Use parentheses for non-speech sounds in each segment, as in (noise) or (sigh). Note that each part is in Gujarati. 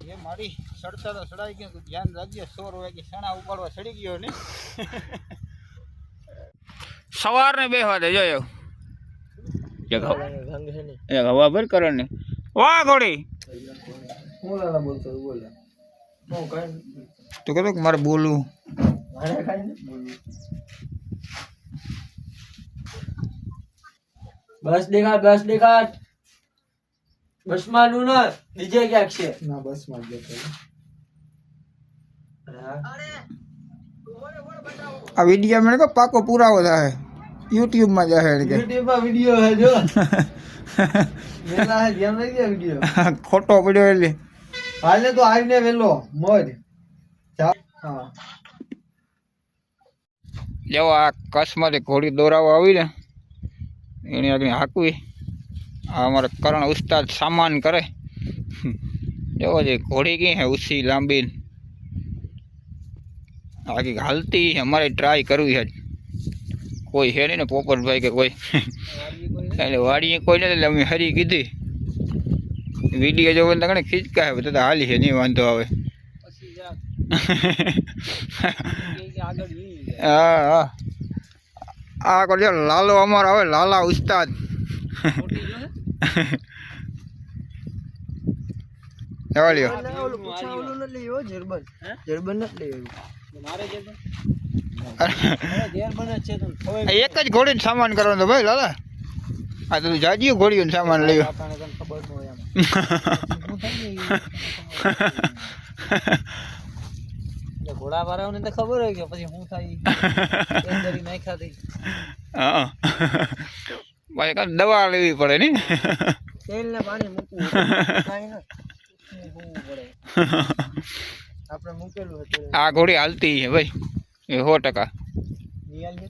એ મારી સડતા તો સડાઈ ગયો તું ધ્યાન રાખજે સોર વાગે સણા ઉપાડવા સડી ગયો ને. સવારને બેહવા દે જોયો એક હવા ભર કરો ને. વાહ ઘોડી. તું કે મારે બોલવું. બસ દેખાડ બસ દેખાડ. બસમાં નું ના બીજે ક્યાંક છે. ના જ આ વીડિયો મને તો પાકો પુરાવો થાય. યુટ્યુબમાં વિડિયો હે જો. મેલા હે ધ્યાન રાખજે વિડિયો. (laughs) ખોટો પડ્યો એટલે. હાલે તો આવીને વેલો મોજ. જા. હા. જેવો આ કચ્છમાંથી ઘોડી દોરાવા આવી ને. એની આગળ હાંકવી. અમારા કરણ ઉસ્તાદ સામાન કરે. જેવો જે ઘોડી ગઈ હે ઉસી લાંબી આખી હાલતી અમારે ટ્રાય કરવી છે કોઈ હે નહીં ને પોપટભાઈ કે કોઈ. એટલે વાડીએ કોઈ નથી, એટલે અમે હરી કીધી. વીડિયો જોવો ને કણે ખીચકા હે, બધા હાલી છે નહીં વાંધો આવે. હા હા. આ કરજો લાલો અમારો આવે, લાલા ઉસ્તાદ. (laughs) એવા લ્યો જર્બન. જર્બન નથી (laughs) એક જ ઘોડીને સામાન કરવાનો ભાઈ લાલા. આ તો જાજી જાજીઓ ઘોડીઓને સામાન લઈ ખબર ન હોય (laughs) ઘોડા વાળાઓને તો ખબર હોય કે પછી હું થાય. નાખ્યા થઈ હા. ભાઈ કાંઈ દવા લેવી પડે ને? તેલ ને પાણી મૂકવું કાંઈ ના મૂકવું પડે આપણે મૂકેલું હતું આ ઘોડી હાલતી છે ભાઈ એ સો ટકા. નિયાલ છે?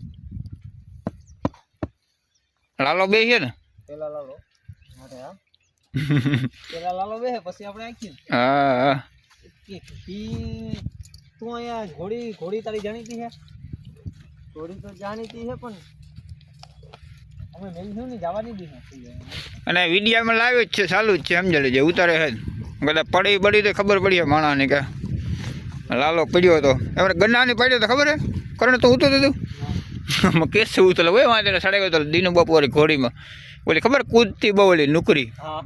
લાલો બે છે ને? પેલા લાલો. અરે હા (laughs) પેલા લાલો બે પછી આપણે આખી. હા હા. ઈ તું અહીંયા ઘોડી ઘોડી તારી જાણીતી છે? ઘોડી તો જાણીતી છે પણ અમે મેલ્યું ને જવાની બી નથી અને વિડીયામાં લાવ્યો જ છે ચાલુ જ છે સમજે લેજે ઉતારે છે બધા પડી બળી તો ખબર પડી માણાને કે લાલો પડ્યો હતો. એમને ગન્નાની પડ્યો તો ખબર હે કરણ તો ઉતો તું કેસ ઉતરે હોય વાંધે સડે ગયો તો દીનું બાપુ વાળી ઘોડીમાં. ઓલી ખબર કૂદતી બહુ ઓલી નુકરી. હા.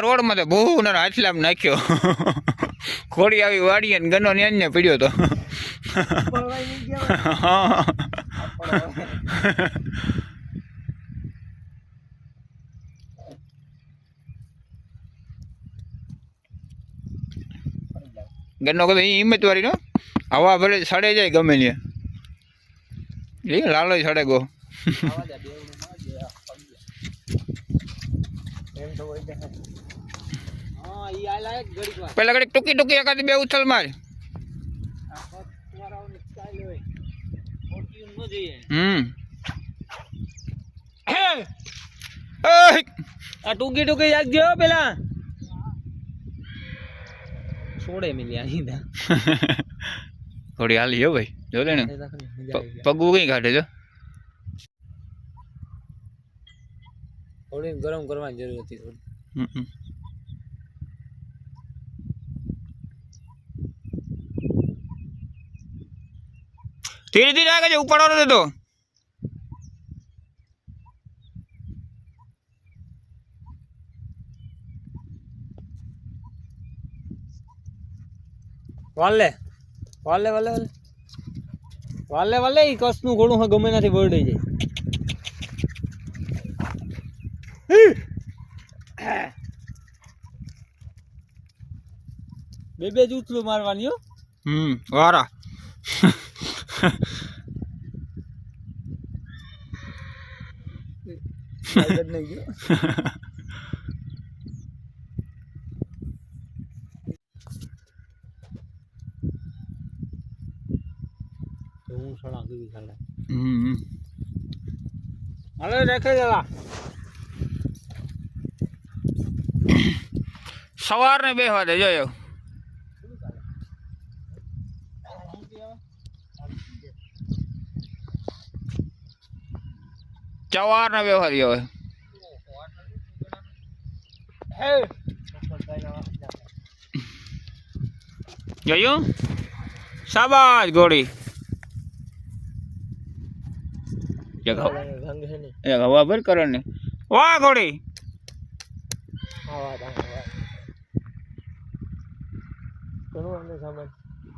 રોડમાં તો બહુ ને હાથલામ નાખ્યો. ઘોડી આવી વાડી અને ગનો ને પીડ્યો પડ્યો તો પડવાઈ નહીં ગયા (laughs) હા ગન્નો કદો હિંમત વાળી નો હવા ભલે સડે જાય ગમે ને એ લાલો સડે ગો આવા દે બેવડું ના દે આ પગ એમ તો હોય દે હા ઈ આ લાયક ઘડીક વાર પેલા ઘડી ટૂંકી ટૂંકી એકાદી બે ઉછલ માર આ પગ કુંવારાઓની સ્ટાઈલ હોય મોટી ન જોઈએ હમ એય! આ ટૂંકી ટૂંકી રાખજો હો પેલા છોડે મિલ્યા નહીં થોડી હાલી હો ભાઈ. જો લે ને પ- પગવું કઈ કાઢે જો થોડી ગરમ કરવાની જરૂર હતી થોડી. ધીરે ધીરે આગળ જા, ઉપાડવાનો નતો વાલે. વાલે વાલે વાલે. વાલે વાલે ઈ કસનું ઘોડું હા ગમે નથી બરડી જાય. બે બે જ ઉથલું મારવાની હો. હમ વારા. નહીં ગયો? (laughs) હું સણા કેવી ખાલે હમ હમ. હાલે રેખે જલા સવારને બેહવા દે જોયો સવારને બેહવા દે હવે હે જોયું શાબાશ ઘોડી એક હવા- ભર ને. વાહ ઘોડી.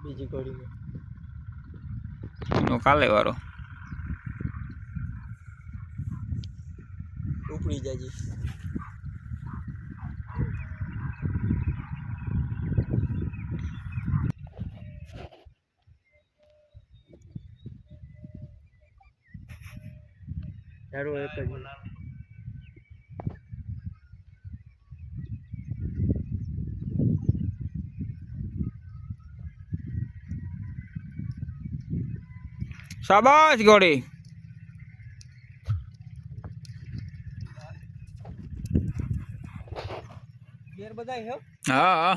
બીજી કાલે વારો. ઉપડી જાજી. તારો એક જ. શાબાશ ઘોડી બધા હા હા.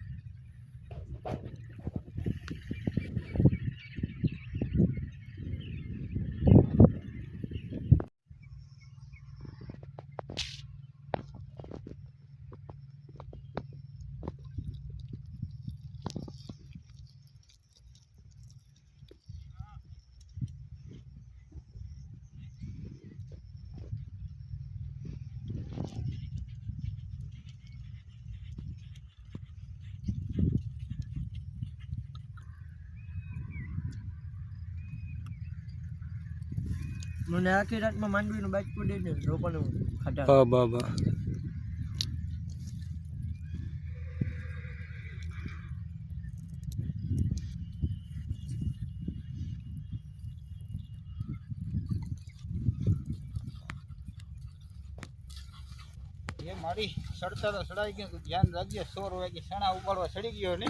મને આખી રાતમાં માંડવીનું બાઈક પડી ને લોકોને ખાટા હા બા બા. એ મારી સડતા તો સડાઈ ગયો તું ધ્યાન રાખજે સોર વાગે સણા ઉપાડવા સડી ગયો ને.